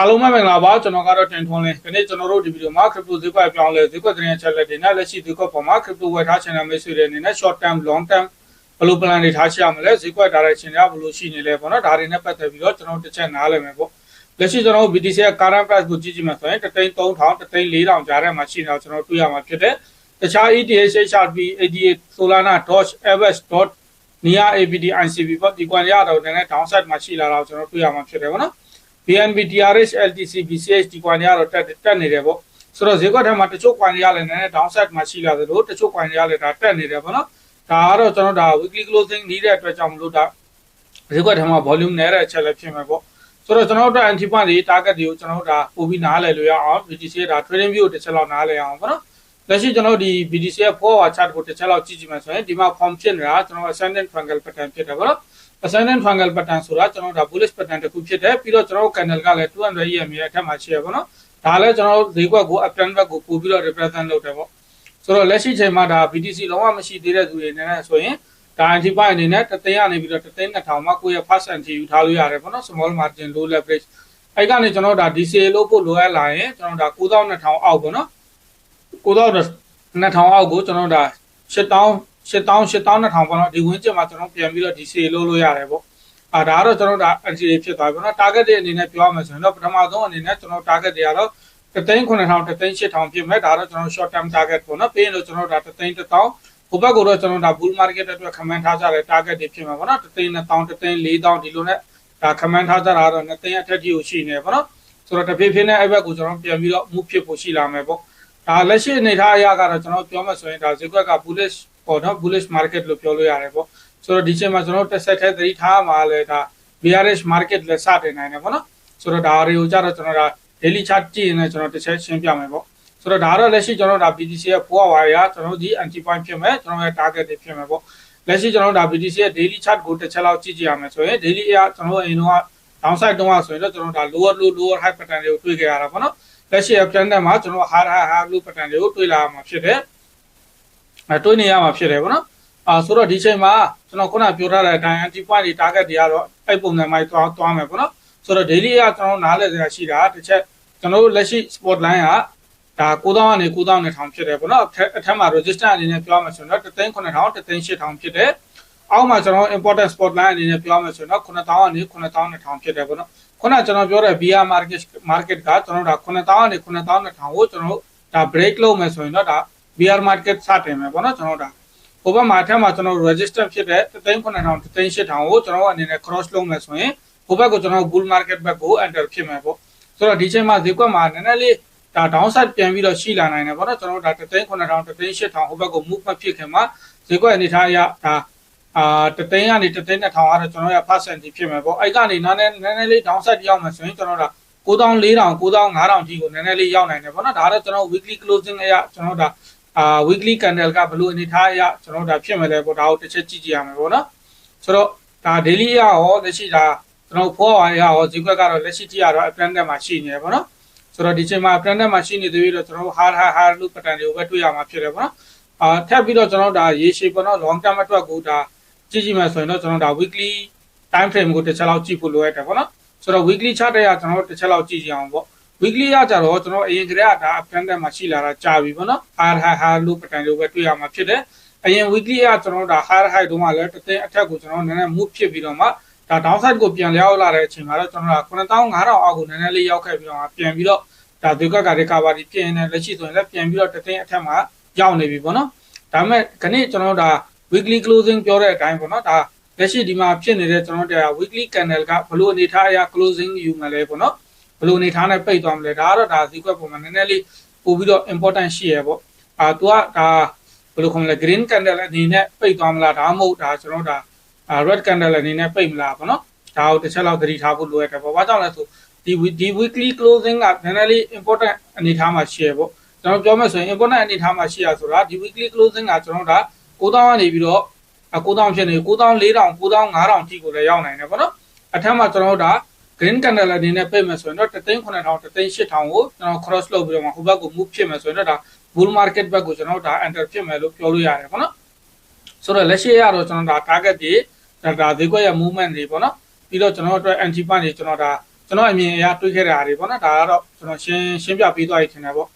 အားလုံးပဲမင်္ဂလာပါကျွန်တော်ကတော့တင်ထွန်းလင်းဒီနေ့ကျွန်တော်တို့ဒီဗီဒီယိုမှာ crypto ဈေးကွက်ပြောင်းလဲဈေးကွက်သတင်းအချက်လက်တွေနဲ့လက်ရှိဈေးကွက်ပေါ်မှာ crypto ဝယ်ထားချင်တဲ့မိတ်ဆွေတွေအနေနဲ့ short term long term ဘယ်လို plan တွေထားရှိရမလဲဈေးကွက် direction တွေဘယ်လိုရှိနေလဲပေါ့နော်ဒါတွေနဲ့ပတ်သက်ပြီးတော့ကျွန်တော်တစ်ချက်နားလည်မယ်ပေါ့လက်ရှိကျွန်တော်တို့ BTC ရဲ့ current price ကိုကြည့်ကြည့်မှဆိုရင်3သိန်း3000 3သိန်း4000ကြားထဲမှာရှိနေတာကျွန်တော်တွေ့ရမှာဖြစ်တယ်တခြား ETH HRP ADA Solana Doge Avax Dot NIA ABD ICB ပေါ့ဒီကွန်ရတော့နည်းနည်း downside မှာရှိလာတော့ကျွန်တော်တွေ့ရမှာဖြစ်တယ်ပေါ့နော် BNB DRH LTC BCH ဒီကွန်ရတော့တက်တက်နေတယ်ပေါ့ဆိုတော့ဈေးကွက်ထဲမှာတချို့ကွန်ရလည်းနည်းနည်း downside မှာရှိလာသလိုတချို့ကွန်ရလည်းဒါတက်နေတယ်ပေါ့နော်ဒါကတော့ကျွန်တော်ဒါ weekly closing နေတဲ့အတွက်ကြောင့်မလို့ဒါဈေးကွက်ထဲမှာ volume နည်းတဲ့အချက်လည်းဖြစ်မှာပေါ့ဆိုတော့ကျွန်တော်တို့ anti point တွေ target တွေကိုကျွန်တော်တို့ဒါပို့ပြီးနားလည်လို့ရအောင် BTC ဒါ trading view တစ်ချက်လောက်နားလည်အောင်ပေါ့နော်လက်ရှိကျွန်တော်ဒီ BTC ရဲ့ forward chart ကိုတစ်ချက်လောက်ကြည့်ကြည့်မှဆိုရင်ဒီမှာ form ဖြစ်နေတာကျွန်တော် ascendant triangle pattern ဖြစ်တယ်ပေါ့နော် ascendant triangle pattern ဆိုတာကျွန်တော်ဒါ bullish pattern တစ်ခုဖြစ်တယ်ပြီးတော့ကျွန်တော် candle ကလည်း200 EMA အထက်မှာရှိရပါတော့ဒါလည်းကျွန်တော်ဈေးကွက်ကို uptrend back ကိုပို့ပြီးတော့ represent လုပ်တယ်ပေါ့ဆိုတော့လက်ရှိချိန်မှာဒါ BTC လုံးဝမရှိသေးတဲ့သူတွေအနေနဲ့ဆိုရင်ဒါ anti buy အနေနဲ့တသိန်းကနေပြီးတော့တသိန်း2000မှာကိုယ့်ရဲ့ first entry ယူထားလို့ရတယ်ပေါ့နော် small margin low leverage အဲ့ကနေကျွန်တော်ဒါ DCA လို့ပို့လိုအပ်လာရင်ကျွန်တော်ဒါ9200အောက်ပေါ့နော်9200အောက်ကိုကျွန်တော်ဒါ8000 8000 8000ပေါ့နော်ဒီဝင်းကျင်မှာကျွန်တော်ပြန်ပြီးတော့ DCA လို့လို့ရတယ်ပေါ့အာဒါကတော့ကျွန်တော်ဒါ entry ဖြစ်သွားပြီပေါ့နော် target တွေအနေနဲ့ပြောရမယ်ဆိုရင်တော့ပထမဆုံးအနေနဲ့ကျွန်တော် target တွေကတော့တသိန်း9000တသိန်း8000ဖြစ်မဲ့ဒါတော့ကျွန်တော် short term target ပေါ့နော်ပြီးရင်တော့ကျွန်တော်ဒါတသိန်း1000ဟိုဘက်ကတော့ကျွန်တော်ဒါ bull market အတွက် comment ထားကြတဲ့ target တွေဖြစ်မှာပေါ့နော်တသိန်း1000တသိန်း4000ဒီလိုနဲ့ဒါ comment ထားကြတာတော့2သိန်းအထက်ကြီးကိုရှိနေပေါ့နော်ဆိုတော့တဖြည်းဖြည်းနဲ့အဲ့ဘက်ကိုကျွန်တော်ပြန်ပြီးတော့ move ဖြစ်ဖို့ရှိလာမယ်ပေါ့ဒါလက်ရှိအနေထားအရကတော့ကျွန်တော်ပြောမှဆိုရင်ဒါဈေးကွက်က bullish ပေါ့နော် bullish market လို့ပြောလို့ရတယ်ပေါ့ဆိုတော့ဒီချိန်မှာကျွန်တော်တက်ဆက်ထဲသတိထားမှာလဲဒါ bearish market လည်းစတင်နိုင်တယ်ပေါ့နော်ဆိုတော့ဒါတွေကိုကြတော့ကျွန်တော်ဒါ daily chart ကြည့်ရင်လည်းကျွန်တော်တစ်ချက်ရှင်းပြမယ်ပေါ့ဆိုတော့ဒါတော့လက်ရှိကျွန်တော်ဒါ BTC ရဲ့4 hour ရကျွန်တော်ဒီ anti point ဖြစ်မယ်ကျွန်တော်ရဲ့ target တွေဖြစ်မယ်ပေါ့လက်ရှိကျွန်တော်ဒါ BTC ရဲ့ daily chart ကိုတစ်ချက်လောက်ကြည့်ကြည့်ရမယ်ဆိုရင် daily အရကျွန်တော်အရင်တော့ downside တုန်းကဆိုရင်တော့ကျွန်တော်ဒါ lower low lower high pattern တွေကိုတွေ့ခဲ့ရတာပေါ့နော်လက်ရှိ plan နဲ့မှာကျွန်တော် hard high high low pattern တွေကိုတွေ့လာမှာဖြစ်တယ် အဲတွေ့နေရမှာဖြစ်တယ်ပေါ့နော်အာဆိုတော့ဒီချိန်မှာကျွန်တော်ခုနပြောထားတဲ့အတိုင်း anti point တွေ target တွေကတော့အဲ့ပုံစံမျိုးသွားသွားမယ်ပေါ့နော်ဆိုတော့ daily ကကျွန်တော်နားလည်စရာရှိတာတစ်ချက်ကျွန်တော်တို့လက်ရှိ spot line ကဒါ9000ကနေ9000ဖြစ်တယ်ပေါ့နော်အထက်မှာ resistance အနေနဲ့ပြောမှဆိုတော့39000 38000ဖြစ်တယ်အောက်မှာကျွန်တော် important spot line အနေနဲ့ပြောမှဆိုတော့9000ကနေ9200ဖြစ်တယ်ပေါ့နော်ခုနကျွန်တော်ပြောတဲ့ VR market market ကကျွန်တော်ဒါ9000ကနေ9200ကိုကျွန်တော်ဒါ break လုပ်မယ်ဆိုရင်တော့ဒါ VR market စတင်မယ်ပေါ့နော်ကျွန်တော်ဒါဟိုဘက်မှာအထက်မှာကျွန်တော် register ဖြစ်တဲ့39000 38000ကိုကျွန်တော်အနေနဲ့ cross လုပ်မယ်ဆိုရင်ဟိုဘက်ကိုကျွန်တော် bull market ဘက်ကို enter ဖြစ်မယ်ပေါ့ဆိုတော့ဒီချိန်မှာဈေးကွက်မှာနည်းနည်းလေးဒါ downside ပြန်ပြီးတော့ရှိလာနိုင်တယ်ပေါ့နော်ကျွန်တော်တို့ဒါ39000 38000ဟိုဘက်ကို move မဖြစ်ခင်မှာဈေးကွက်အနေထားအရဒါအာတသိန်းကနေတသိန်း2000ကတော့ကျွန်တော်ရ percentage ဖြစ်မယ်ပေါ့အဲ့ကနေနည်းနည်းနည်းနည်းလေး downside ရောက်မယ်ဆိုရင်ကျွန်တော်တို့9400 9500ထိကိုနည်းနည်းလေးရောက်နိုင်တယ်ပေါ့နော်ဒါတော့ကျွန်တော် weekly closing အရကျွန်တော်တို့ဒါ အာ weekly candle ကဘလို့အနေထားအရကျွန်တော်တို့ဒါဖြစ်မယ်လေပေါ့ဒါကိုတစ်ချက်ကြည့်ကြည့်ရမယ်ပေါ့နော်ဆိုတော့ဒါ daily အရရောလက်ရှိဒါကျွန်တော်4 hour အရရောဈေးကွက်ကတော့လက်ရှိကြည့်ရတော့ uptrend မှာရှိနေတယ်ပေါ့နော်ဆိုတော့ဒီချိန်မှာ uptrend မှာရှိနေသေးပြီးတော့ကျွန်တော်တို့ hard hard hard လို့ pattern တွေကိုပဲတွေ့ရမှာဖြစ်တယ်ပေါ့နော်အာထပ်ပြီးတော့ကျွန်တော်ဒါရေရှည်ပေါ့နော် long term အတွက်ကိုဒါကြည့်ကြည့်မှဆိုရင်တော့ကျွန်တော်ဒါ weekly time frame ကိုတစ်ချက်လောက်ကြည့်ဖို့လိုရတယ်ပေါ့နော်ဆိုတော့ weekly chart တွေကကျွန်တော်တို့တစ်ချက်လောက်ကြည့်ကြအောင်ပေါ့ weekly ကကြတော့ကျွန်တော်အရင်ကတည်းကဒါ uptrend မှာရှိလာတာကြာပြီပေါ့နော် hard hard hard လို့ pattern တွေပဲတွေ့ရမှာဖြစ်တယ်အရင် weekly ကကျွန်တော်တို့ဒါ hard high တုန်းကလည်းတစ်သိန်းအထက်ကိုကျွန်တော်နည်းနည်း move ဖြစ်ပြီးတော့မှဒါ downside ကိုပြန်လျောက်လာတဲ့အချိန်မှာတော့ကျွန်တော်က9500အောက်ကိုနည်းနည်းလေးရောက်ခဲ့ပြီးတော့ပြန်ပြီးတော့ဒါဒီကက recovery ပြင်နေလက်ရှိဆိုရင်လည်းပြန်ပြီးတော့တစ်သိန်းအထက်မှာရောက်နေပြီပေါ့နော်ဒါပေမဲ့ခဏကျွန်တော်တို့ဒါ weekly closing ပြောတဲ့အတိုင်းပေါ့နော်ဒါလက်ရှိဒီမှာဖြစ်နေတဲ့ကျွန်တော်တို့ weekly candle ကဘလို့အနေထားအရ closing ယူမှာလဲပေါ့နော် ဘလို့အနေထားနဲ့ပိတ်သွားမလဲဒါကတော့ဒါဈေးကွက်ပုံမှာနည်းနည်းလေးပို့ပြီးတော့ important ရှိရပေါ့အာသူကဒါဘယ်လိုခေါ်မလဲ green candle အနေနဲ့ပိတ်သွားမလားဒါမှမဟုတ်ဒါကျွန်တော်ဒါ red candle အနေနဲ့ပိတ်မလားပေါ့နော်ဒါကိုတစ်ချက်လောက်သတိထားဖို့လိုရတယ်ပေါ့ဘာကြောင့်လဲဆိုဒီဒီ weekly closing ကနည်းနည်းလေး important အနေထားမှာရှိရပေါ့ကျွန်တော်ပြောမယ်ဆိုရင် important အနေထားမှာရှိရဆိုတာဒီ weekly closing ကကျွန်တော်ဒါ9000ကနေပြီးတော့9000ဖြစ်နေ9000 4000 9000 5000ထိကိုလည်းရောက်နိုင်တယ်ပေါ့နော်အထက်မှာကျွန်တော်တို့ဒါ green candle အနေနဲ့ပိတ်မယ်ဆိုရင်တော့3သိန်း9000 3သိန်း8000ကိုကျွန်တော် cross လုပ်ပြီးတော့မှဟိုဘက်ကို move ဖြစ်မယ်ဆိုရင်တော့ဒါ bull market ဘက်ကိုကျွန်တော်တို့ဒါ enter ဖြစ်မယ်လို့ပြောလို့ရတယ်ပေါ့နော်ဆိုတော့လက်ရှိရတော့ကျွန်တော်ဒါ target တွေဒါဒါဈေးကွက်ရဲ့ movement တွေပေါ့နော်ပြီးတော့ကျွန်တော်တို့အတွက် anti pan တွေကျွန်တော်ဒါကျွန်တော်အမြင်အရတွေးခဲ့တဲ့အားတွေပေါ့နော်ဒါကတော့ကျွန်တော်ရှင်းရှင်းပြပေးသွားရခြင်းတယ်ပေါ့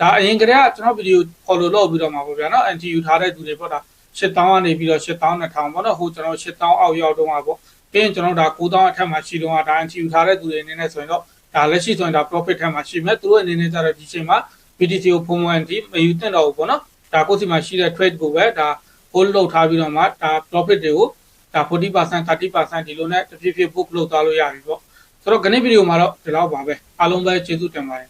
ဒါအရင်ကတည်းကကျွန်တော်ဗီဒီယို follow လုပ်ပြီးတော့မှာပေါ့ဗျာနော် NTU ထားတဲ့သူတွေပေါ့ဒါ8000ကနေပြီးတော့8200ပေါ့နော်ဟိုကျွန်တော်8000အောက်ရောက်တော့မှာပေါ့ ပြီးရင်ကျွန်တော်ဒါ9000အထက်မှာရှိတော့ဒါ NTU ထားတဲ့သူတွေအနေနဲ့ဆိုရင်တော့ဒါလက်ရှိဆိုရင်ဒါ profit ထက်မှာရှိမယ်သူတို့အနေနဲ့ကျတော့ဒီချိန်မှာ BTC ကိုပုံမှန်ဒီမယူသင့်တော့ဘူးပေါ့နော်ဒါကိုယ်စီမှာရှိတဲ့ trade ကိုပဲဒါ hold လုပ်ထားပြီးတော့မှဒါ profit တွေကိုဒါ40% 30%ဒီလိုနဲ့တဖြည်းဖြည်း book လုပ်သွားလို့ရပြီပေါ့ဆိုတော့ခဏဗီဒီယိုမှာတော့ဒီလောက်ပါပဲအားလုံးပဲကျေးဇူးတင်ပါတယ်